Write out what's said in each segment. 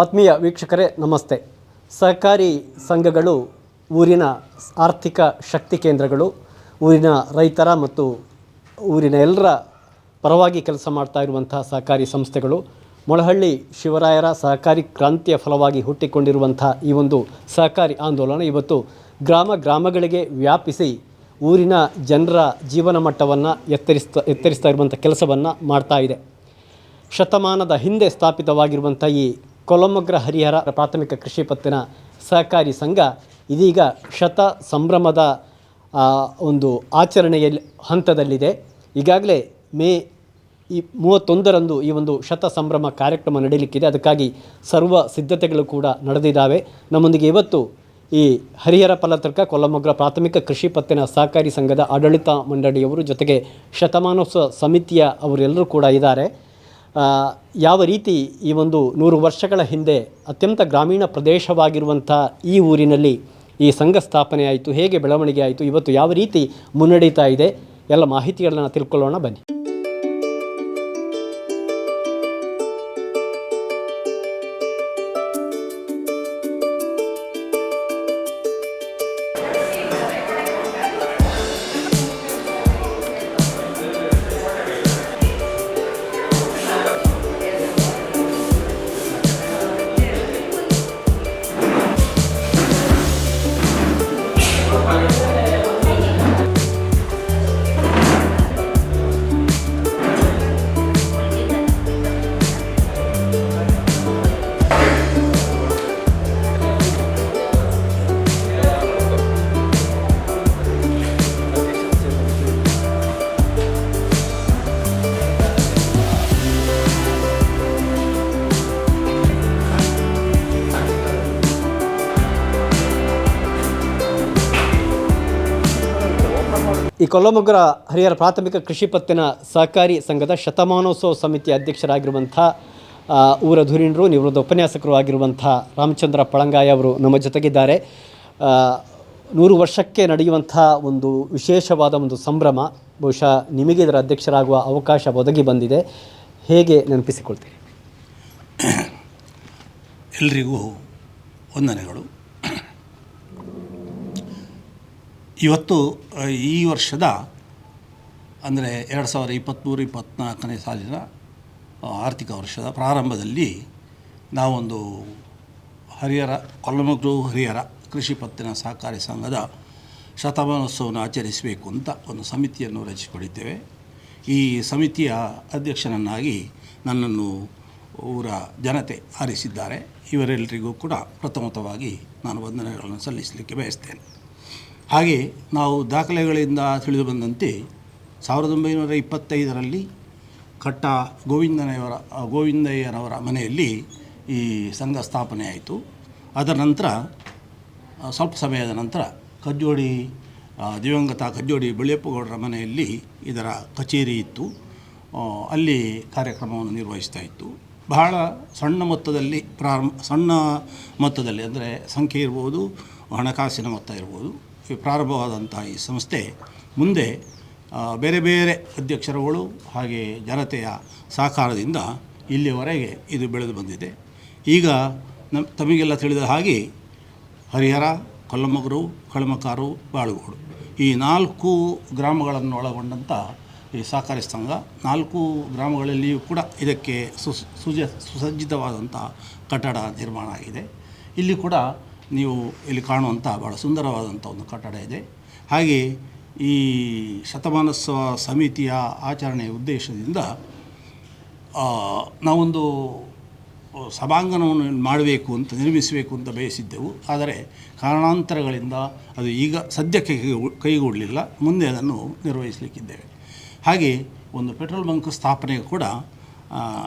ಆತ್ಮೀಯ ವೀಕ್ಷಕರೇ, ನಮಸ್ತೆ. ಸಹಕಾರಿ ಸಂಘಗಳು, ಊರಿನ ಆರ್ಥಿಕ ಶಕ್ತಿ ಕೇಂದ್ರಗಳು, ಊರಿನ ರೈತರ ಮತ್ತು ಊರಿನ ಎಲ್ಲರ ಪರವಾಗಿ ಕೆಲಸ ಮಾಡ್ತಾ ಇರುವಂತಹ ಸಹಕಾರಿ ಸಂಸ್ಥೆಗಳು, ಮೊಳಹಳ್ಳಿ ಶಿವರಾಯರ ಸಹಕಾರಿ ಕ್ರಾಂತಿಯ ಫಲವಾಗಿ ಹುಟ್ಟಿಕೊಂಡಿರುವಂಥ ಈ ಒಂದು ಸಹಕಾರಿ ಆಂದೋಲನ ಇವತ್ತು ಗ್ರಾಮ ಗ್ರಾಮಗಳಿಗೆ ವ್ಯಾಪಿಸಿ ಊರಿನ ಜನರ ಜೀವನ ಮಟ್ಟವನ್ನು ಎತ್ತರಿಸ್ತಾ ಎತ್ತರಿಸ್ತಾ ಇರುವಂಥ ಕೆಲಸವನ್ನು ಮಾಡ್ತಾ ಇದೆ. ಶತಮಾನದ ಹಿಂದೆ ಸ್ಥಾಪಿತವಾಗಿರುವಂಥ ಈ ಕೊಲಮಗ್ರ ಹರಿಹರ ಪ್ರಾಥಮಿಕ ಕೃಷಿ ಪತ್ತಿನ ಸಹಕಾರಿ ಸಂಘ ಇದೀಗ ಶತ ಸಂಭ್ರಮದ ಒಂದು ಆಚರಣೆಯಲ್ಲಿ, ಹಂತದಲ್ಲಿದೆ. ಈಗಾಗಲೇ ಮೇ ಈ ಮೂವತ್ತೊಂದರಂದು ಈ ಒಂದು ಶತ ಸಂಭ್ರಮ ಕಾರ್ಯಕ್ರಮ ನಡೆಯಲಿಕ್ಕಿದೆ ಅದಕ್ಕಾಗಿ ಸರ್ವ ಸಿದ್ಧತೆಗಳು ಕೂಡ ನಡೆದಿದ್ದಾವೆ. ನಮ್ಮೊಂದಿಗೆ ಇವತ್ತು ಈ ಹರಿಹರ ಫಲತರ್ಕ ಕೊಲ್ಲಮೊಗ್ರ ಪ್ರಾಥಮಿಕ ಕೃಷಿ ಪತ್ತಿನ ಸಹಕಾರಿ ಸಂಘದ ಆಡಳಿತ ಮಂಡಳಿಯವರು ಜೊತೆಗೆ ಶತಮಾನೋತ್ಸವ ಸಮಿತಿಯ ಅವರೆಲ್ಲರೂ ಕೂಡ ಇದ್ದಾರೆ. ಯಾವ ರೀತಿ ಈ ಒಂದು ನೂರು ವರ್ಷಗಳ ಹಿಂದೆ ಅತ್ಯಂತ ಗ್ರಾಮೀಣ ಪ್ರದೇಶವಾಗಿರುವಂಥ ಈ ಊರಿನಲ್ಲಿ ಈ ಸಂಘ ಸ್ಥಾಪನೆ ಆಯಿತು, ಹೇಗೆ ಬೆಳವಣಿಗೆ ಆಯಿತು, ಇವತ್ತು ಯಾವ ರೀತಿ ಮುನ್ನಡೀತಾ ಇದೆ, ಎಲ್ಲ ಮಾಹಿತಿಗಳನ್ನು ತಿಳ್ಕೊಳ್ಳೋಣ ಬನ್ನಿ. ಈ ಕೊಲ್ಲಮೊಗ್ಗರ ಹರಿಹರ ಪ್ರಾಥಮಿಕ ಕೃಷಿ ಪತ್ತಿನ ಸಹಕಾರಿ ಸಂಘದ ಶತಮಾನೋತ್ಸವ ಸಮಿತಿ ಅಧ್ಯಕ್ಷರಾಗಿರುವಂಥ ಊರ ಧುರೀಣರು ನಿವೃತ್ತ ಉಪನ್ಯಾಸಕರು ಆಗಿರುವಂಥ ರಾಮಚಂದ್ರ ಪಳಂಗಾಯ ಅವರು ನಮ್ಮ ಜೊತೆಗಿದ್ದಾರೆ. ನೂರು ವರ್ಷಕ್ಕೆ ನಡೆಯುವಂಥ ಒಂದು ವಿಶೇಷವಾದ ಒಂದು ಸಂಭ್ರಮ, ಬಹುಶಃ ನಿಮಗೆ ಇದರ ಅಧ್ಯಕ್ಷರಾಗುವ ಅವಕಾಶ ಒದಗಿ ಬಂದಿದೆ. ಹೇಗೆ ನೆನಪಿಸಿಕೊಳ್ತೀರಿ? ಎಲ್ರಿಗೂ ವಂದನೆಗಳು. ಇವತ್ತು ಈ ವರ್ಷದ, ಅಂದರೆ ಎರಡು ಸಾವಿರದ ಇಪ್ಪತ್ತ್ಮೂರು ಇಪ್ಪತ್ತ್ನಾಲ್ಕನೇ ಸಾಲಿನ ಆರ್ಥಿಕ ವರ್ಷದ ಪ್ರಾರಂಭದಲ್ಲಿ ನಾವೊಂದು ಹರಿಹರ, ಕೊಲ್ಲಮಗ್ರು ಹರಿಹರ ಕೃಷಿ ಪತ್ತಿನ ಸಹಕಾರಿ ಸಂಘದ ಶತಮಾನೋತ್ಸವವನ್ನು ಆಚರಿಸಬೇಕು ಅಂತ ಒಂದು ಸಮಿತಿಯನ್ನು ರಚಿಸಿಕೊಂಡಿದ್ದೇವೆ. ಈ ಸಮಿತಿಯ ಅಧ್ಯಕ್ಷನನ್ನಾಗಿ ನನ್ನನ್ನು ಊರ ಜನತೆ ಆರಿಸಿದ್ದಾರೆ. ಇವರೆಲ್ಲರಿಗೂ ಕೂಡ ಪ್ರಥಮತವಾಗಿ ನಾನು ವಂದನೆಗಳನ್ನು ಸಲ್ಲಿಸಲಿಕ್ಕೆ ಬಯಸ್ತೇನೆ. ಹಾಗೆ ನಾವು ದಾಖಲೆಗಳಿಂದ ತಿಳಿದು ಬಂದಂತೆ ಸಾವಿರದ ಒಂಬೈನೂರ ಇಪ್ಪತ್ತೈದರಲ್ಲಿ ಕಟ್ಟ ಗೋವಿಂದನೆಯವರ ಗೋವಿಂದಯ್ಯನವರ ಮನೆಯಲ್ಲಿ ಈ ಸಂಘ ಸ್ಥಾಪನೆ ಆಯಿತು. ಅದರ ನಂತರ, ಸ್ವಲ್ಪ ಸಮಯದ ನಂತರ ಕಜ್ಜೋಡಿ ದಿವಂಗತ ಕಜ್ಜೋಡಿ ಬಿಳಿಯಪ್ಪಗೌಡರ ಮನೆಯಲ್ಲಿ ಇದರ ಕಚೇರಿ ಇತ್ತು. ಅಲ್ಲಿ ಕಾರ್ಯಕ್ರಮವನ್ನು ನಿರ್ವಹಿಸ್ತಾ ಇತ್ತು. ಬಹಳ ಸಣ್ಣ ಮೊತ್ತದಲ್ಲಿ ಪ್ರಾರಂಭ, ಸಣ್ಣ ಮೊತ್ತದಲ್ಲಿ, ಅಂದರೆ ಸಂಖ್ಯೆ ಇರ್ಬೋದು, ಹಣಕಾಸಿನ ಮೊತ್ತ ಇರ್ಬೋದು. ಈ ಪ್ರಾರಂಭವಾದಂಥ ಈ ಸಂಸ್ಥೆ ಮುಂದೆ ಬೇರೆ ಬೇರೆ ಅಧ್ಯಕ್ಷರುಗಳು ಹಾಗೆ ಜನತೆಯ ಸಹಕಾರದಿಂದ ಇಲ್ಲಿಯವರೆಗೆ ಇದು ಬೆಳೆದು ಬಂದಿದೆ. ಈಗ ನಮ್ಮ ತಮಗೆಲ್ಲ ತಿಳಿದ ಹಾಗೆ ಹರಿಹರ, ಕೊಲ್ಲಮಗರು, ಕಳಮಕಾರು, ಬಾಳುಗೋಡು ಈ ನಾಲ್ಕು ಗ್ರಾಮಗಳನ್ನು ಒಳಗೊಂಡಂಥ ಈ ಸಹಕಾರಿ ಸಂಘ ನಾಲ್ಕು ಗ್ರಾಮಗಳಲ್ಲಿಯೂ ಕೂಡ ಇದಕ್ಕೆ ಸುಸ್, ಸುಜ ಸುಸಜ್ಜಿತವಾದಂಥ ಕಟ್ಟಡ ನಿರ್ಮಾಣ ಆಗಿದೆ. ಇಲ್ಲಿ ಕೂಡ ನೀವು ಇಲ್ಲಿ ಕಾಣುವಂಥ ಭಾಳ ಸುಂದರವಾದಂಥ ಒಂದು ಕಟ್ಟಡ ಇದೆ. ಹಾಗೆ ಈ ಶತಮಾನೋತ್ಸವ ಸಮಿತಿಯ ಆಚರಣೆಯ ಉದ್ದೇಶದಿಂದ ನಾವೊಂದು ಸಭಾಂಗಣವನ್ನು ಮಾಡಬೇಕು ಅಂತ, ನಿರ್ಮಿಸಬೇಕು ಅಂತ ಬಯಸಿದ್ದೆವು. ಆದರೆ ಕಾರಣಾಂತರಗಳಿಂದ ಅದು ಈಗ ಸದ್ಯಕ್ಕೆ ಕೈಗೂ- ಕೈಗೂಡಲಿಲ್ಲ ಮುಂದೆ ಅದನ್ನು ನಿರ್ವಹಿಸಲಿಕ್ಕಿದ್ದೇವೆ. ಹಾಗೆ ಒಂದು ಪೆಟ್ರೋಲ್ ಬಂಕ್ ಸ್ಥಾಪನೆ ಕೂಡ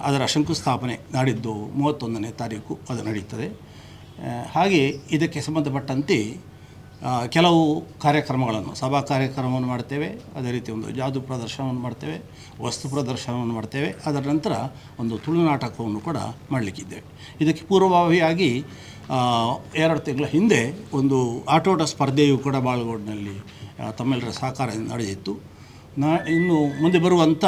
ಅದರ ಶಂಕುಸ್ಥಾಪನೆ ನಾಡಿದ್ದು ಮೂವತ್ತೊಂದನೇ ತಾರೀಕು ಅದು ನಡೀತದೆ. ಹಾಗೆ ಇದಕ್ಕೆ ಸಂಬಂಧಪಟ್ಟಂತೆ ಕೆಲವು ಕಾರ್ಯಕ್ರಮಗಳನ್ನು, ಸಭಾ ಕಾರ್ಯಕ್ರಮವನ್ನು ಮಾಡ್ತೇವೆ. ಅದೇ ರೀತಿ ಒಂದು ಜಾದು ಪ್ರದರ್ಶನವನ್ನು ಮಾಡ್ತೇವೆ, ವಸ್ತು ಪ್ರದರ್ಶನವನ್ನು ಮಾಡ್ತೇವೆ. ಅದರ ನಂತರ ಒಂದು ತುಳು ನಾಟಕವನ್ನು ಕೂಡ ಮಾಡಲಿಕ್ಕಿದ್ದೇವೆ. ಇದಕ್ಕೆ ಪೂರ್ವಭಾವಿಯಾಗಿ ಎರಡು ತಿಂಗಳ ಹಿಂದೆ ಒಂದು ಆಟೋಟ ಸ್ಪರ್ಧೆಯು ಕೂಡ ಬಾಳ್ಗೋಡ್ನಲ್ಲಿ ತಮ್ಮೆಲ್ಲರ ಸಹಕಾರದಿಂದ ನಡೆದಿತ್ತು. ನಾ, ಇನ್ನು ಮುಂದೆ ಬರುವಂಥ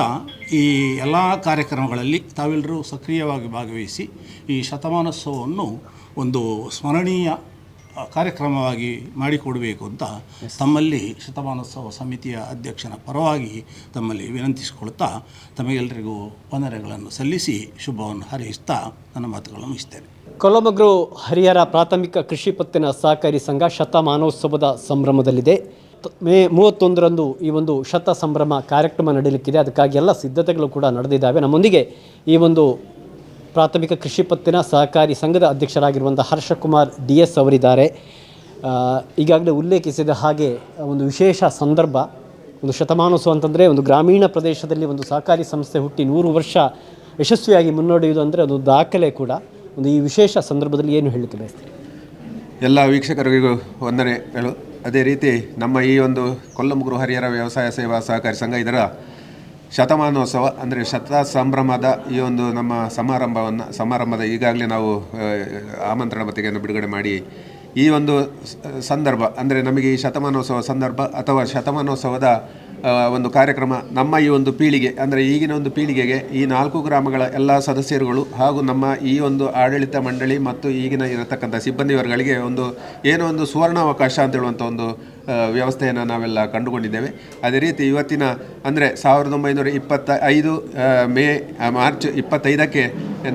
ಈ ಎಲ್ಲ ಕಾರ್ಯಕ್ರಮಗಳಲ್ಲಿ ತಾವೆಲ್ಲರೂ ಸಕ್ರಿಯವಾಗಿ ಭಾಗವಹಿಸಿ ಈ ಶತಮಾನೋತ್ಸವವನ್ನು ಒಂದು ಸ್ಮರಣೀಯ ಕಾರ್ಯಕ್ರಮವಾಗಿ ಮಾಡಿಕೊಡಬೇಕು ಅಂತ ತಮ್ಮಲ್ಲಿ ಶತಮಾನೋತ್ಸವ ಸಮಿತಿಯ ಅಧ್ಯಕ್ಷನ ಪರವಾಗಿ ತಮ್ಮಲ್ಲಿ ವಿನಂತಿಸಿಕೊಳ್ತಾ ತಮಗೆಲ್ಲರಿಗೂ ವಂದನೆಗಳನ್ನು ಸಲ್ಲಿಸಿ ಶುಭವನ್ನು ಹಾರೈಸ್ತಾ ನನ್ನ ಮಾತುಗಳನ್ನು ಮುಗಿಸ್ತೇನೆ. ಕೊಲಮಗ್ರು ಹರಿಹರ ಪ್ರಾಥಮಿಕ ಕೃಷಿ ಪತ್ತಿನ ಸಹಕಾರಿ ಸಂಘ ಶತಮಾನೋತ್ಸವದ ಸಂಭ್ರಮದಲ್ಲಿದೆ. ಮೇ ಮೂವತ್ತೊಂದರಂದು ಈ ಒಂದು ಶತ ಸಂಭ್ರಮ ಕಾರ್ಯಕ್ರಮ ನಡೆಯಲಿಕ್ಕಿದೆ ಅದಕ್ಕಾಗಿ ಎಲ್ಲ ಸಿದ್ಧತೆಗಳು ಕೂಡ ನಡೆದಿದ್ದಾವೆ. ನಮ್ಮೊಂದಿಗೆ ಈ ಒಂದು ಪ್ರಾಥಮಿಕ ಕೃಷಿ ಪತ್ತಿನ ಸಹಕಾರಿ ಸಂಘದ ಅಧ್ಯಕ್ಷರಾಗಿರುವಂಥ ಹರ್ಷಕುಮಾರ್ ಡಿ ಎಸ್ ಅವರಿದ್ದಾರೆ ಈಗಾಗಲೇ ಉಲ್ಲೇಖಿಸಿದ ಹಾಗೆ ಒಂದು ವಿಶೇಷ ಸಂದರ್ಭ, ಒಂದು ಶತಮಾನೋತ್ಸವ ಅಂತಂದರೆ ಒಂದು ಗ್ರಾಮೀಣ ಪ್ರದೇಶದಲ್ಲಿ ಒಂದು ಸಹಕಾರಿ ಸಂಸ್ಥೆ ಹುಟ್ಟಿ ನೂರು ವರ್ಷ ಯಶಸ್ವಿಯಾಗಿ ಮುನ್ನಡೆಯುವುದು ಅಂದರೆ ಅದು ದಾಖಲೆ ಕೂಡ. ಒಂದು ಈ ವಿಶೇಷ ಸಂದರ್ಭದಲ್ಲಿ ಏನು ಹೇಳಲಿಕ್ಕೆ ಬಯಸ್ತೀರಿ? ಎಲ್ಲ ವೀಕ್ಷಕರಿಗೂ ವಂದನೆಗಳು. ಅದೇ ರೀತಿ ನಮ್ಮ ಈ ಒಂದು ಕೊಲ್ಲಮುಗುರು ಹರಿಹರ ವ್ಯವಸಾಯ ಸೇವಾ ಸಹಕಾರಿ ಸಂಘ ಇದರ ಶತಮಾನೋತ್ಸವ, ಅಂದರೆ ಶತ ಸಂಭ್ರಮದ ಈ ಒಂದು ನಮ್ಮ ಸಮಾರಂಭವನ್ನು, ಸಮಾರಂಭದ ಈಗಾಗಲೇ ನಾವು ಆಮಂತ್ರಣ ಪತ್ರಿಕೆಯನ್ನು ಬಿಡುಗಡೆ ಮಾಡಿ, ಈ ಒಂದು ಸಂದರ್ಭ, ಅಂದರೆ ನಮಗೆ ಈ ಶತಮಾನೋತ್ಸವ ಸಂದರ್ಭ ಅಥವಾ ಶತಮಾನೋತ್ಸವದ ಒಂದು ಕಾರ್ಯಕ್ರಮ ನಮ್ಮ ಈ ಒಂದು ಪೀಳಿಗೆ, ಅಂದರೆ ಈಗಿನ ಒಂದು ಪೀಳಿಗೆಗೆ ಈ ನಾಲ್ಕು ಗ್ರಾಮಗಳ ಎಲ್ಲ ಸದಸ್ಯರುಗಳು ಹಾಗೂ ನಮ್ಮ ಈ ಒಂದು ಆಡಳಿತ ಮಂಡಳಿ ಮತ್ತು ಈಗಿನ ಇರತಕ್ಕಂಥ ಸಿಬ್ಬಂದಿ ವರ್ಗಗಳಿಗೆ ಒಂದು ಏನೋ ಒಂದು ಸುವರ್ಣಾವಕಾಶ ಅಂತ ಹೇಳುವಂಥ ಒಂದು ವ್ಯವಸ್ಥೆಯನ್ನು ನಾವೆಲ್ಲ ಕಂಡುಕೊಂಡಿದ್ದೇವೆ. ಅದೇ ರೀತಿ ಇವತ್ತಿನ, ಅಂದರೆ ಸಾವಿರದ ಒಂಬೈನೂರ ಇಪ್ಪತ್ತ ಐದು ಮೇ ಮಾರ್ಚ್ ಇಪ್ಪತ್ತೈದಕ್ಕೆ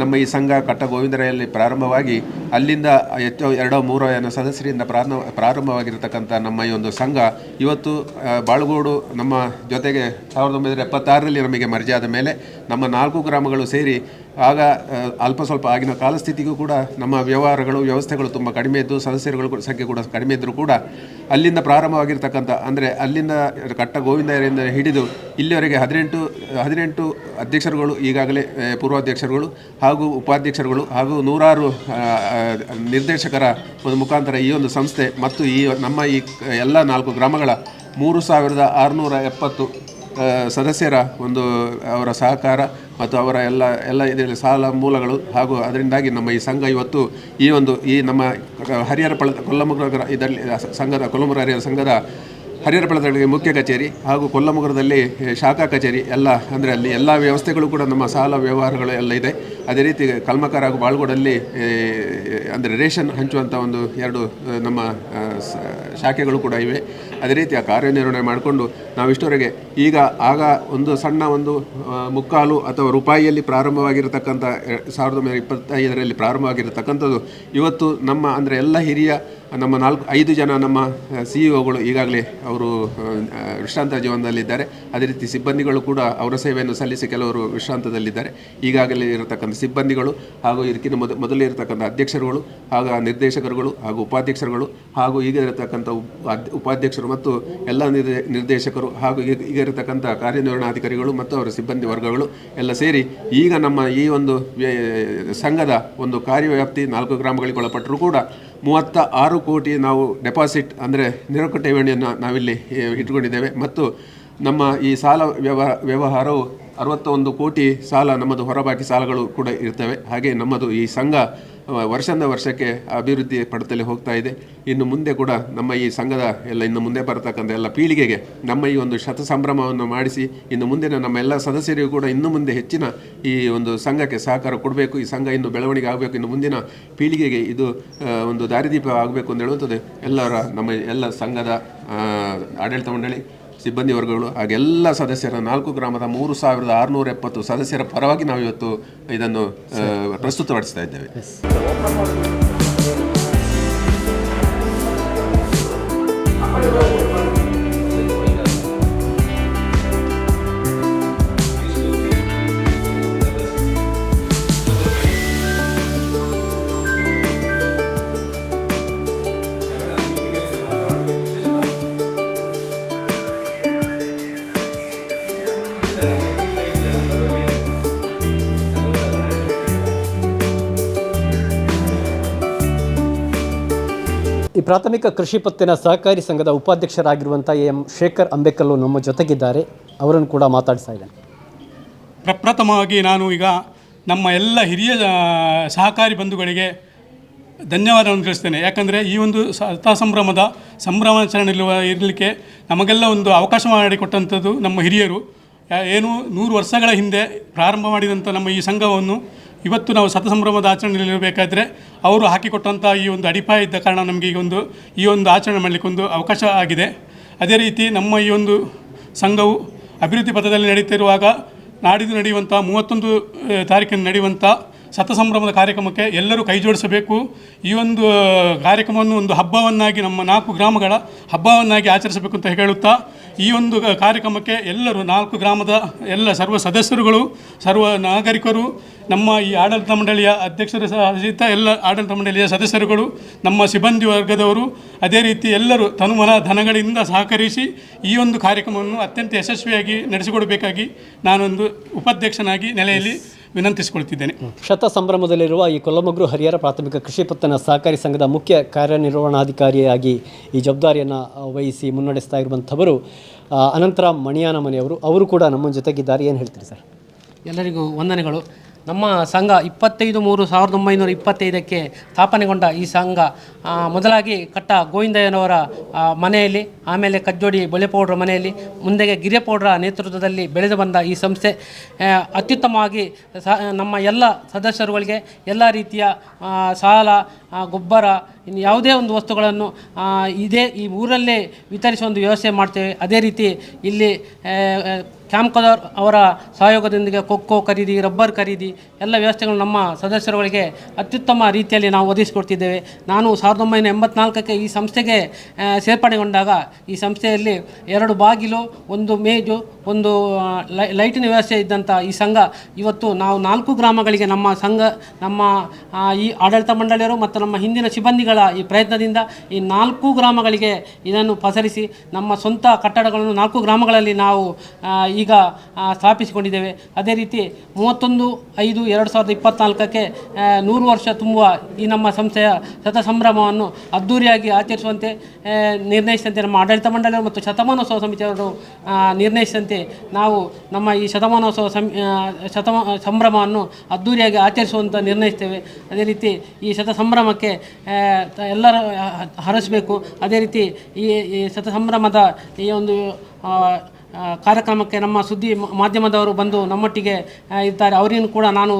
ನಮ್ಮ ಈ ಸಂಘ ಕಟ್ಟ ಗೋವಿಂದರಾಯಲ್ಲಿ ಪ್ರಾರಂಭವಾಗಿ ಅಲ್ಲಿಂದ ಹೆಚ್ಚು ಎರಡೋ ಮೂರೋ ಏನೋ ಸದಸ್ಯರಿಂದ ಪ್ರಾರಂಭ, ಪ್ರಾರಂಭವಾಗಿರತಕ್ಕಂಥ ನಮ್ಮ ಈ ಒಂದು ಸಂಘ ಇವತ್ತು ಬಾಳ್ಗೋಡು ನಮ್ಮ ಜೊತೆಗೆ ಸಾವಿರದ ಒಂಬೈನೂರ ಎಪ್ಪತ್ತಾರರಲ್ಲಿ ನಮಗೆ ಮರ್ಜಿ ಆದ ಮೇಲೆ ನಮ್ಮ ನಾಲ್ಕು ಗ್ರಾಮಗಳು ಸೇರಿ ಆಗ ಅಲ್ಪ ಸ್ವಲ್ಪ ಆಗಿನ ಕಾಲಸ್ಥಿತಿಗೂ ಕೂಡ ನಮ್ಮ ವ್ಯವಹಾರಗಳು, ವ್ಯವಸ್ಥೆಗಳು ತುಂಬ ಕಡಿಮೆ ಇದ್ದು, ಸದಸ್ಯರುಗಳು ಸಂಖ್ಯೆ ಕೂಡ ಕಡಿಮೆ ಇದ್ದರೂ ಕೂಡ ಅಲ್ಲಿಂದ ಪ್ರಾರಂಭವಾಗಿರ್ತಕ್ಕಂಥ, ಅಂದರೆ ಅಲ್ಲಿಂದ ಕಟ್ಟ ಗೋವಿಂದರಿಂದ ಹಿಡಿದು ಇಲ್ಲಿವರೆಗೆ ಹದಿನೆಂಟು ಹದಿನೆಂಟು ಅಧ್ಯಕ್ಷರುಗಳು, ಈಗಾಗಲೇ ಪೂರ್ವಾಧ್ಯಕ್ಷರುಗಳು ಹಾಗೂ ಉಪಾಧ್ಯಕ್ಷರುಗಳು ಹಾಗೂ ನೂರಾರು ನಿರ್ದೇಶಕರ ಒಂದು ಮುಖಾಂತರ ಈ ಒಂದು ಸಂಸ್ಥೆ ಮತ್ತು ಈ ನಮ್ಮ ಈ ಎಲ್ಲ ನಾಲ್ಕು ಗ್ರಾಮಗಳ ಮೂರು ಸಾವಿರದ ಆರುನೂರ ಎಪ್ಪತ್ತು ಸದಸ್ಯರ ಒಂದು ಅವರ ಸಹಕಾರ ಮತ್ತು ಅವರ ಎಲ್ಲ ಎಲ್ಲ ಇದರಲ್ಲಿ ಸಾಲ ಮೂಲಗಳು ಹಾಗೂ ಅದರಿಂದಾಗಿ ನಮ್ಮ ಈ ಸಂಘ ಇವತ್ತು ಈ ಒಂದು ಈ ನಮ್ಮ ಹರಿಹರ ಪಳ ಕೊಲ್ಲಮುಗ್ರ ಇದರಲ್ಲಿ, ಸಂಘದ ಕೊಲ್ಲಮುಗ್ರ ಹರಿಹರ ಸಂಘದ ಹರಿಹರ ಪಳದಲ್ಲಿ ಮುಖ್ಯ ಕಚೇರಿ ಹಾಗೂ ಕೊಲ್ಲಮುಗರದಲ್ಲಿ ಶಾಖಾ ಕಚೇರಿ, ಎಲ್ಲ ಅಂದರೆ ಅಲ್ಲಿ ಎಲ್ಲ ವ್ಯವಸ್ಥೆಗಳು ಕೂಡ ನಮ್ಮ ಸಾಲ ವ್ಯವಹಾರಗಳು ಎಲ್ಲ ಇದೆ. ಅದೇ ರೀತಿ ಕಲ್ಮಕಾರ ಹಾಗೂ ಬಾಳ್ಗೋಡಲ್ಲಿ ಅಂದರೆ ರೇಷನ್ ಹಂಚುವಂಥ ಒಂದು ಎರಡು, ನಮ್ಮ ಶಾಖೆಗಳು ಕೂಡ ಇವೆ. ಅದೇ ರೀತಿ ಆ ಕಾರ್ಯನಿರ್ವಹಣೆ ಮಾಡಿಕೊಂಡು ನಾವು ಇಷ್ಟವರೆಗೆ ಈಗ ಆಗ ಒಂದು ಸಣ್ಣ ಒಂದು ಮುಕ್ಕಾಲು ಅಥವಾ ರೂಪಾಯಿಯಲ್ಲಿ ಪ್ರಾರಂಭವಾಗಿರತಕ್ಕಂಥ ಸಾವಿರದ ಒಂಬೈನೂರ ಇಪ್ಪತ್ತೈದರಲ್ಲಿ ಪ್ರಾರಂಭವಾಗಿರತಕ್ಕಂಥದ್ದು ಇವತ್ತು ನಮ್ಮ, ಅಂದರೆ ಎಲ್ಲ ಹಿರಿಯ ನಮ್ಮ ನಾಲ್ಕು, ಐದು ಜನ ನಮ್ಮ ಸಿ ಒಗಳು ಈಗಾಗಲೇ ಅವರು ವಿಶ್ರಾಂತ ಜೀವನದಲ್ಲಿದ್ದಾರೆ. ಅದೇ ರೀತಿ ಸಿಬ್ಬಂದಿಗಳು ಕೂಡ ಅವರ ಸೇವೆಯನ್ನು ಸಲ್ಲಿಸಿ ಕೆಲವರು ವಿಶ್ರಾಂತದಲ್ಲಿದ್ದಾರೆ. ಈಗಾಗಲೇ ಇರತಕ್ಕಂಥ ಸಿಬ್ಬಂದಿಗಳು ಹಾಗೂ ಇದಕ್ಕಿಂತ ಮೊದ, ಮೊದಲೇ ಇರತಕ್ಕಂಥ ಅಧ್ಯಕ್ಷರುಗಳು ಹಾಗೂ ನಿರ್ದೇಶಕರುಗಳು ಹಾಗೂ ಉಪಾಧ್ಯಕ್ಷರುಗಳು ಹಾಗೂ ಈಗ ಇರತಕ್ಕಂಥ ಉಪ ಉಪಾಧ್ಯಕ್ಷರು ಮತ್ತು ಎಲ್ಲ ನಿರ್ದೇ, ನಿರ್ದೇಶಕರು ಹಾಗೂ ಈಗ ಈಗ ಇರತಕ್ಕಂಥ ಕಾರ್ಯನಿರ್ವಹಣಾಧಿಕಾರಿಗಳು ಮತ್ತು ಅವರ ಸಿಬ್ಬಂದಿ ವರ್ಗಗಳು ಎಲ್ಲ ಸೇರಿ ಈಗ ನಮ್ಮ ಈ ಒಂದು ಸಂಘದ ಒಂದು ಕಾರ್ಯವ್ಯಾಪ್ತಿ ನಾಲ್ಕು ಗ್ರಾಮಗಳಿಗೆ ಒಳಪಟ್ಟರೂ ಕೂಡ ಮೂವತ್ತ ಆರು ಕೋಟಿ ನಾವು ಡೆಪಾಸಿಟ್ ಅಂದರೆ ನೇರೊಕ್ಕ ಠೇವಣಿಯನ್ನು ನಾವಿಲ್ಲಿ ಇಟ್ಟುಕೊಂಡಿದ್ದೇವೆ. ಮತ್ತು ನಮ್ಮ ಈ ಸಾಲ ವ್ಯವ ವ್ಯವಹಾರವು ಅರವತ್ತೊಂದು ಕೋಟಿ ಸಾಲ, ನಮ್ಮದು ಹೊರಬಾಕಿ ಸಾಲಗಳು ಕೂಡ ಇರ್ತವೆ. ಹಾಗೆ ನಮ್ಮದು ಈ ಸಂಘ ಆ, ವರ್ಷದಿಂದ ವರ್ಷಕ್ಕೆ ಅಭಿವೃದ್ಧಿ ಪಡುತ್ತಲೇ ಹೋಗ್ತಾ ಇದೆ. ಇನ್ನು ಮುಂದೆ ಕೂಡ ನಮ್ಮ ಈ ಸಂಘದ ಎಲ್ಲ ಇನ್ನು ಮುಂದೆ ಬರತಕ್ಕಂಥ ಎಲ್ಲ ಪೀಳಿಗೆಗೆ ನಮ್ಮ ಈ ಒಂದು ಶತ ಸಂಭ್ರಮವನ್ನು ಮಾಡಿಸಿ ಇನ್ನು ಮುಂದಿನ ನಮ್ಮ ಎಲ್ಲ ಸದಸ್ಯರಿಗೂ ಕೂಡ ಇನ್ನು ಮುಂದೆ ಹೆಚ್ಚಿನ ಈ ಒಂದು ಸಂಘಕ್ಕೆ ಸಹಕಾರ ಕೊಡಬೇಕು. ಈ ಸಂಘ ಇನ್ನು ಬೆಳವಣಿಗೆ ಆಗಬೇಕು. ಇನ್ನು ಮುಂದಿನ ಪೀಳಿಗೆಗೆ ಇದು ಒಂದು ದಾರಿದೀಪ ಆಗಬೇಕು ಅಂತ ಹೇಳುವಂಥದ್ದು ಎಲ್ಲರ ನಮ್ಮ ಎಲ್ಲ ಸಂಘದ ಆಡಳಿತ ಮಂಡಳಿ. ಸಿಬ್ಬಂದಿ ವರ್ಗಗಳು ಹಾಗೆಲ್ಲ ಸದಸ್ಯರ ನಾಲ್ಕು ಗ್ರಾಮದ ಮೂರು ಸಾವಿರದ ಆರುನೂರ ಎಪ್ಪತ್ತು ಸದಸ್ಯರ ಪರವಾಗಿ ನಾವು ಇವತ್ತು ಇದನ್ನು ಪ್ರಸ್ತುತಪಡಿಸ್ತಾ ಇದ್ದೇವೆ. ಪ್ರಾಥಮಿಕ ಕೃಷಿ ಪತ್ತಿನ ಸಹಕಾರಿ ಸಂಘದ ಉಪಾಧ್ಯಕ್ಷರಾಗಿರುವಂಥ ಎಂ. ಶೇಖರ್ ಅಂಬೇಕಲ್ಲು ನಮ್ಮ ಜೊತೆಗಿದ್ದಾರೆ. ಅವರನ್ನು ಕೂಡ ಮಾತಾಡಿಸ್ತಾ ಇದ್ದೇನೆ. ಪ್ರಪ್ರಥಮವಾಗಿ ನಾನು ಈಗ ನಮ್ಮ ಎಲ್ಲ ಹಿರಿಯ ಸಹಕಾರಿ ಬಂಧುಗಳಿಗೆ ಧನ್ಯವಾದವನ್ನು ತಿಳಿಸ್ತೇನೆ. ಯಾಕಂದರೆ ಈ ಒಂದು ಸತಾ ಸಂಭ್ರಮದ ಸಂಭ್ರಮಾಚರಣೆ ಇರಲಿಕ್ಕೆ ನಮಗೆಲ್ಲ ಒಂದು ಅವಕಾಶ ಮಾಡಿಕೊಟ್ಟಂಥದ್ದು ನಮ್ಮ ಹಿರಿಯರು. ಏನು ನೂರು ವರ್ಷಗಳ ಹಿಂದೆ ಪ್ರಾರಂಭ ಮಾಡಿದಂಥ ನಮ್ಮ ಈ ಸಂಘವನ್ನು ಇವತ್ತು ನಾವು ಸತಸಂಭ್ರಮದ ಆಚರಣೆಯಲ್ಲಿರಬೇಕಾದ್ರೆ ಅವರು ಹಾಕಿಕೊಟ್ಟಂಥ ಈ ಒಂದು ಅಡಿಪಾಯ ಇದ್ದ ಕಾರಣ ನಮಗೆ ಈ ಒಂದು ಈ ಒಂದು ಆಚರಣೆ ಮಾಡಲಿಕ್ಕೆ ಒಂದು ಅವಕಾಶ ಆಗಿದೆ. ಅದೇ ರೀತಿ ನಮ್ಮ ಈ ಒಂದು ಸಂಘವು ಅಭಿವೃದ್ಧಿ ಪಥದಲ್ಲಿ ನಡೀತಿರುವಾಗ ನಾಡಿದ್ದು ನಡೆಯುವಂಥ ಮೂವತ್ತೊಂದು ತಾರೀಕಿನ ನಡೆಯುವಂಥ ಸತಸಂಭ್ರಮದ ಕಾರ್ಯಕ್ರಮಕ್ಕೆ ಎಲ್ಲರೂ ಕೈ ಜೋಡಿಸಬೇಕು. ಈ ಒಂದು ಕಾರ್ಯಕ್ರಮವನ್ನು ಒಂದು ಹಬ್ಬವನ್ನಾಗಿ ನಮ್ಮ ನಾಲ್ಕು ಗ್ರಾಮಗಳ ಹಬ್ಬವನ್ನಾಗಿ ಆಚರಿಸಬೇಕು ಅಂತ ಹೇಳುತ್ತಾ ಈ ಒಂದು ಕಾರ್ಯಕ್ರಮಕ್ಕೆ ಎಲ್ಲರೂ ನಾಲ್ಕು ಗ್ರಾಮದ ಎಲ್ಲ ಸರ್ವ ಸದಸ್ಯರುಗಳು, ಸರ್ವ ನಾಗರಿಕರು, ನಮ್ಮ ಈ ಆಡಳಿತ ಮಂಡಳಿಯ ಅಧ್ಯಕ್ಷರು ಸಹಿತ ಎಲ್ಲ ಆಡಳಿತ ಮಂಡಳಿಯ ಸದಸ್ಯರುಗಳು, ನಮ್ಮ ಸಿಬ್ಬಂದಿ ವರ್ಗದವರು, ಅದೇ ರೀತಿ ಎಲ್ಲರೂ ತನುಮನ ಧನಗಳಿಂದ ಸಹಕರಿಸಿ ಈ ಒಂದು ಕಾರ್ಯಕ್ರಮವನ್ನು ಅತ್ಯಂತ ಯಶಸ್ವಿಯಾಗಿ ನಡೆಸಿಕೊಡಬೇಕಾಗಿ ನಾನೊಂದು ಉಪಾಧ್ಯಕ್ಷನಾಗಿ ನೆಲೆಯಲ್ಲಿ ವಿನಂತಿಸಿಕೊಳ್ತಿದ್ದೇನೆ. ಶತ ಸಂಭ್ರಮದಲ್ಲಿರುವ ಈ ಕೊಲ್ಲಮಗ್ರು ಹರಿಹರ ಪ್ರಾಥಮಿಕ ಕೃಷಿ ಪತ್ತನ ಸಹಕಾರಿ ಸಂಘದ ಮುಖ್ಯ ಕಾರ್ಯನಿರ್ವಹಣಾಧಿಕಾರಿಯಾಗಿ ಈ ಜವಾಬ್ದಾರಿಯನ್ನು ವಹಿಸಿ ಮುನ್ನಡೆಸ್ತಾ ಇರುವಂಥವರು ಆ, ಅನಂತರಾಮ್ ಮಣಿಯಾನ ಮನೆಯವರು ಅವರು ಕೂಡ ನಮ್ಮ ಜೊತೆಗಿದ್ದಾರೆ. ಏನು ಹೇಳ್ತೀರಿ ಸರ್? ಎಲ್ಲರಿಗೂ ವಂದನೆಗಳು. ನಮ್ಮ ಸಂಘ ಇಪ್ಪತ್ತೈದು ಮೂರು ಸಾವಿರದ ಒಂಬೈನೂರ ಇಪ್ಪತ್ತೈದಕ್ಕೆ ಸ್ಥಾಪನೆಗೊಂಡ ಈ ಸಂಘ ಮೊದಲಾಗಿ ಕಟ್ಟ ಗೋವಿಂದಯ್ಯನವರ ಮನೆಯಲ್ಲಿ, ಆಮೇಲೆ ಕಜ್ಜೋಡಿ ಬಳೆಪೌಡ್ರ ಮನೆಯಲ್ಲಿ, ಮುಂದೆಗೆ ಗಿರಿಪೌಡ್ರ ನೇತೃತ್ವದಲ್ಲಿ ಬೆಳೆದು ಬಂದ ಈ ಸಂಸ್ಥೆ ಅತ್ಯುತ್ತಮವಾಗಿ ನಮ್ಮ ಎಲ್ಲ ಸದಸ್ಯರುಗಳಿಗೆ ಎಲ್ಲ ರೀತಿಯ ಸಾಲ ಗೊಬ್ಬರ, ಇನ್ನು ಯಾವುದೇ ಒಂದು ವಸ್ತುಗಳನ್ನು ಇದೇ ಈ ಊರಲ್ಲೇ ವಿತರಿಸುವ ಒಂದು ವ್ಯವಸ್ಥೆ ಮಾಡ್ತೇವೆ. ಅದೇ ರೀತಿ ಇಲ್ಲಿ ಆ, ಅವರ ಸಹಯೋಗದೊಂದಿಗೆ ಕೊಕ್ಕೋ ಖರೀದಿ ರಬ್ಬರ್ ಖರೀದಿ ಎಲ್ಲ ವ್ಯವಸ್ಥೆಗಳು ನಮ್ಮ ಸದಸ್ಯರುಗಳಿಗೆ ಅತ್ಯುತ್ತಮ ರೀತಿಯಲ್ಲಿ ನಾವು ಒದಗಿಸಿಕೊಡ್ತಿದ್ದೇವೆ. ನಾನು ಸಾವಿರದ ಒಂಬೈನೂರ ಎಂಬತ್ನಾಲ್ಕಕ್ಕೆ ಈ ಸಂಸ್ಥೆಗೆ ಸೇರ್ಪಡೆಗೊಂಡಾಗ ಈ ಸಂಸ್ಥೆಯಲ್ಲಿ ಎರಡು ಬಾಗಿಲು ಒಂದು ಮೇಜು ಒಂದು ಲೈಟಿನ ವ್ಯವಸ್ಥೆ ಇದ್ದಂಥ ಈ ಸಂಘ. ಇವತ್ತು ನಾವು ನಾಲ್ಕು ಗ್ರಾಮಗಳಿಗೆ ನಮ್ಮ ಸಂಘ ನಮ್ಮ ಈ ಆಡಳಿತ ಮಂಡಳಿಯರು ಮತ್ತು ನಮ್ಮ ಹಿಂದಿನ ಸಿಬ್ಬಂದಿಗಳ ಈ ಪ್ರಯತ್ನದಿಂದ ಈ ನಾಲ್ಕು ಗ್ರಾಮಗಳಿಗೆ ಇದನ್ನು ಪಸರಿಸಿ ನಮ್ಮ ಸ್ವಂತ ಕಟ್ಟಡಗಳನ್ನು ನಾಲ್ಕು ಗ್ರಾಮಗಳಲ್ಲಿ ನಾವು ಆ, ಈಗ ಸ್ಥಾಪಿಸಿಕೊಂಡಿದ್ದೇವೆ. ಅದೇ ರೀತಿ ಮೂವತ್ತೊಂದು ಐದು ಎರಡು ಸಾವಿರದ ಇಪ್ಪತ್ತ್ನಾಲ್ಕಕ್ಕೆ ನೂರು ವರ್ಷ ತುಂಬುವ ಈ ನಮ್ಮ ಸಂಸ್ಥೆಯ ಶತ ಸಂಭ್ರಮವನ್ನು ಅದ್ಧೂರಿಯಾಗಿ ಆಚರಿಸುವಂತೆ ನಿರ್ಣಯಿಸಿದಂತೆ ನಮ್ಮ ಆಡಳಿತ ಮಂಡಳಿಯವರು ಮತ್ತು ಶತಮಾನೋತ್ಸವ ಸಮಿತಿಯವರು ನಿರ್ಣಯಿಸಿದಂತೆ ನಾವು ನಮ್ಮ ಈ ಶತಮಾನೋತ್ಸವ ಸಂ ಆ, ಶತಮ ಸಂಭ್ರಮವನ್ನು ಅದ್ಧೂರಿಯಾಗಿ ಆಚರಿಸುವಂತ ನಿರ್ಣಯಿಸ್ತೇವೆ. ಅದೇ ರೀತಿ ಈ ಶತ ಸಂಭ್ರಮಕ್ಕೆ ಎಲ್ಲರ ಹರಸಬೇಕು. ಅದೇ ರೀತಿ ಈ ಶತ ಸಂಭ್ರಮದ ಈ ಒಂದು ಕಾರ್ಯಕ್ರಮಕ್ಕೆ ನಮ್ಮ ಸುದ್ದಿ ಮಾಧ್ಯಮದವರು ಬಂದು ನಮ್ಮೊಟ್ಟಿಗೆ ಇರ್ತಾರೆ ಅವರಿಗೂ ಕೂಡ ನಾನು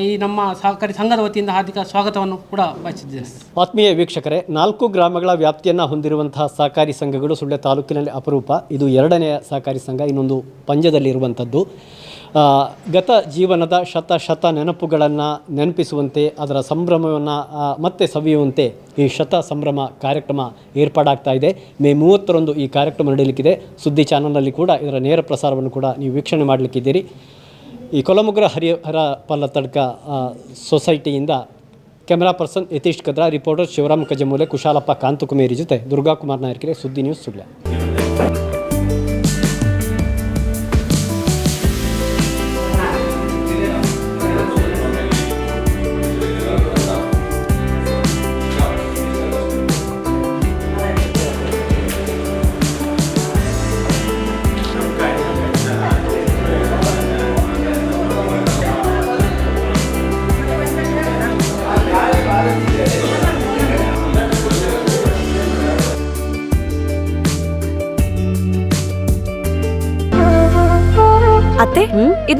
ಈ ನಮ್ಮ ಸಹಕಾರಿ ಸಂಘದ ವತಿಯಿಂದ ಹಾರ್ದಿಕ ಸ್ವಾಗತವನ್ನು ಕೂಡ ಬಯಸಿದ್ದೇನೆ. ಆತ್ಮೀಯ ವೀಕ್ಷಕರೇ ನಾಲ್ಕು ಗ್ರಾಮಗಳ ವ್ಯಾಪ್ತಿಯನ್ನು ಹೊಂದಿರುವಂತಹ ಸಹಕಾರಿ ಸಂಘಗಳು ಸುಳ್ಯ ತಾಲೂಕಿನಲ್ಲಿ ಅಪರೂಪ. ಇದು ಎರಡನೆಯ ಸಹಕಾರಿ ಸಂಘ ಇನ್ನೊಂದು ಪಂಜದಲ್ಲಿರುವಂಥದ್ದು ಆ, ಗತ ಜೀವನದ ಶತ ಶತ ನೆನಪುಗಳನ್ನು ನೆನಪಿಸುವಂತೆ, ಅದರ ಸಂಭ್ರಮವನ್ನು ಮತ್ತೆ ಸವಿಯುವಂತೆ ಈ ಶತ ಸಂಭ್ರಮ ಕಾರ್ಯಕ್ರಮ ಏರ್ಪಾಡಾಗ್ತಾ ಇದೆ. ಮೇ ಮೂವತ್ತರಂದು ಈ ಕಾರ್ಯಕ್ರಮ ನಡೆಯಲಿಕ್ಕಿದೆ. ಸುದ್ದಿ ಚಾನಲ್ನಲ್ಲಿ ಕೂಡ ಇದರ ನೇರ ಪ್ರಸಾರವನ್ನು ಕೂಡ ನೀವು ವೀಕ್ಷಣೆ ಮಾಡಲಿಕ್ಕಿದ್ದೀರಿ. ಈ ಕೊಲಮುಗ್ರ Harihara Pallathadka ಸೊಸೈಟಿಯಿಂದ camera person Yathish Kadra, reporter Shivarama Kajamoole, Kushalappa Kanthakumeri ಜೊತೆ ದುರ್ಗಾಕುಮಾರ್ ನಾಯಕರಿಗೆ ಸುದ್ದಿ ನ್ಯೂಸ್ ಸುಳ್ಯ.